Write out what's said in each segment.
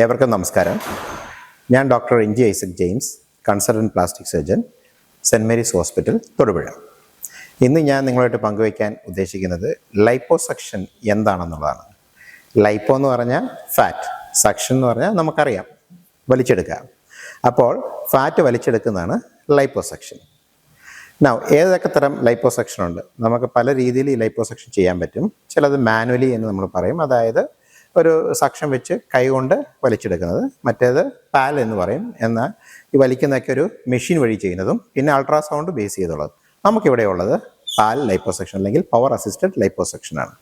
ഏവർക്കും നമസ്കാരം. ഞാൻ doctor N G Isaac James consultant plastic surgeon Saint Mary's hospital Thodupuzha. ഇന്ന് ഞാൻ നിങ്ങളുമായിട്ട് പങ്കുവയ്ക്കാൻ ഉദ്ദേശിക്കുന്നത് ലൈപ്പോസക്ഷൻ എന്താണെന്നുള്ളതാണ്. ലൈപ്പോ എന്ന് പറഞ്ഞാൽ ഫാറ്റ് സക്ഷൻ എന്ന് പറഞ്ഞാൽ നമുക്കറിയാം വലിച്ചെടുക്കുക. അപ്പോൾ ഫാറ്റ് വലിച്ചെടുക്കുന്നതാണ് ലൈപ്പോസക്ഷൻ നൗ ഏതൊക്കെ തരം ലൈപ്പോസക്ഷൻ ഉണ്ട്? നമുക്ക് പല രീതിയിൽ ഈ ലൈപ്പോസക്ഷൻ ചെയ്യാൻ പറ്റും. ചിലത് മാനുവലി എന്ന് നമ്മൾ പറയും. അതായത് ഒരു സാക്ഷ്യം വെച്ച് കൈകൊണ്ട് വലിച്ചെടുക്കുന്നത്. മറ്റേത് പാൽ എന്ന് പറയും. എന്നാൽ ഈ വലിക്കുന്നതൊക്കെ ഒരു മെഷീൻ വഴി ചെയ്യുന്നതും പിന്നെ അൾട്രാസൗണ്ട് ബേസ് ചെയ്തുള്ളത്. നമുക്കിവിടെ ഉള്ളത് പാൽ ലൈപ്പോസെക്ഷൻ അല്ലെങ്കിൽ പവർ അസിസ്റ്റഡ് ലൈപ്പോസെക്ഷനാണ്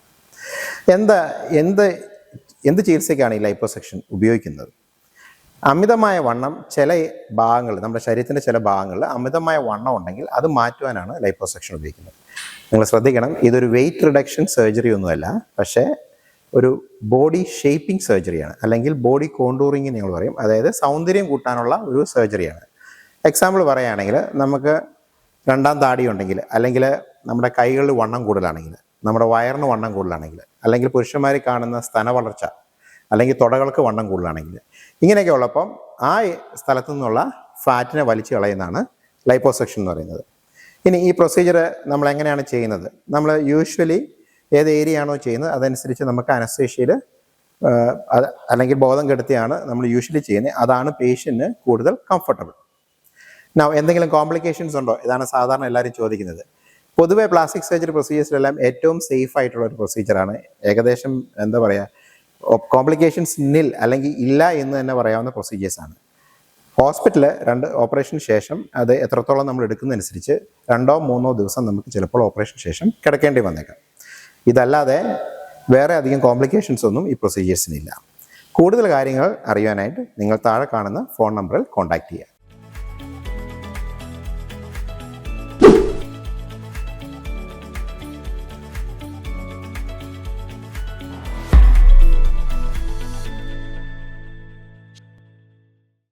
എന്താ എന്ത് എന്ത് ചികിത്സയ്ക്കാണ് ഈ ലൈപ്പോസെക്ഷൻ ഉപയോഗിക്കുന്നത്? അമിതമായ വണ്ണം ചില ഭാഗങ്ങൾ നമ്മുടെ ശരീരത്തിന്റെ ചില ഭാഗങ്ങളിൽ അമിതമായ വണ്ണം ഉണ്ടെങ്കിൽ അത് മാറ്റുവാനാണ് ലൈപ്പോസെക്ഷൻ ഉപയോഗിക്കുന്നത്. നിങ്ങൾ ശ്രദ്ധിക്കണം ഇതൊരു വെയിറ്റ് റിഡക്ഷൻ സർജറി ഒന്നുമല്ല. പക്ഷേ ഒരു ബോഡി ഷേപ്പിംഗ് സർജറിയാണ് അല്ലെങ്കിൽ ബോഡി കോണ്ടൂറിങ് നിങ്ങൾ പറയും. അതായത് സൗന്ദര്യം കൂട്ടാനുള്ള ഒരു സർജറിയാണ് എക്സാമ്പിൾ പറയുകയാണെങ്കിൽ നമുക്ക് രണ്ടാം താടി ഉണ്ടെങ്കിൽ അല്ലെങ്കിൽ നമ്മുടെ കൈകളിൽ വണ്ണം കൂടുതലാണെങ്കിൽ നമ്മുടെ വയറിന് വണ്ണം കൂടുതലാണെങ്കിൽ അല്ലെങ്കിൽ പുരുഷന്മാർ കാണുന്ന സ്തന വളർച്ച അല്ലെങ്കിൽ തുടകൾക്ക് വണ്ണം കൂടുതലാണെങ്കിൽ ഇങ്ങനെയൊക്കെ ഉള്ളപ്പം ആ സ്ഥലത്തു നിന്നുള്ള ഫാറ്റിനെ വലിച്ചു കളയുന്നതാണ് ലൈപ്പോസെക്ഷൻ എന്ന് പറയുന്നത്. ഇനി ഈ പ്രൊസീജിയർ നമ്മൾ എങ്ങനെയാണ് ചെയ്യുന്നത്? നമ്മൾ യൂഷ്വലി ഏത് ഏരിയ ആണോ ചെയ്യുന്നത് അതനുസരിച്ച് നമുക്ക് അനസ്തേഷ്യയിൽ അല്ലെങ്കിൽ ബോധം കെടുത്തിയാണ് നമ്മൾ യൂഷ്വലി ചെയ്യുന്നത്. അതാണ് പേഷ്യന്റിന് കൂടുതൽ കംഫർട്ടബിൾ നാ എന്തെങ്കിലും കോംപ്ലിക്കേഷൻസ് ഉണ്ടോ? ഇതാണ് സാധാരണ എല്ലാവരും ചോദിക്കുന്നത്. പൊതുവേ പ്ലാസ്റ്റിക് സർജറി പ്രൊസീജിയേഴ്സിലെല്ലാം ഏറ്റവും സേഫ് ആയിട്ടുള്ള ഒരു പ്രൊസീജിയറാണ് ഏകദേശം എന്താ പറയുക കോംപ്ലിക്കേഷൻസ് നിൽ അല്ലെങ്കിൽ ഇല്ല എന്ന് തന്നെ പറയാവുന്ന പ്രൊസീജിയേഴ്സാണ് ഹോസ്പിറ്റലിൽ രണ്ട് ഓപ്പറേഷന് ശേഷം അത് എത്രത്തോളം നമ്മൾ എടുക്കുന്നതനുസരിച്ച് രണ്ടോ മൂന്നോ ദിവസം നമുക്ക് ചിലപ്പോൾ ഓപ്പറേഷൻ ശേഷം കിടക്കേണ്ടി വന്നേക്കാം. ഇതല്ലാതെ വേറെ അധികം കോംപ്ലിക്കേഷൻസ് ഒന്നും ഈ പ്രൊസീജിയേഴ്സിനില്ല കൂടുതൽ കാര്യങ്ങൾ അറിയാനായിട്ട് നിങ്ങൾ താഴെ കാണുന്ന ഫോൺ നമ്പറിൽ കോൺടാക്റ്റ് ചെയ്യുക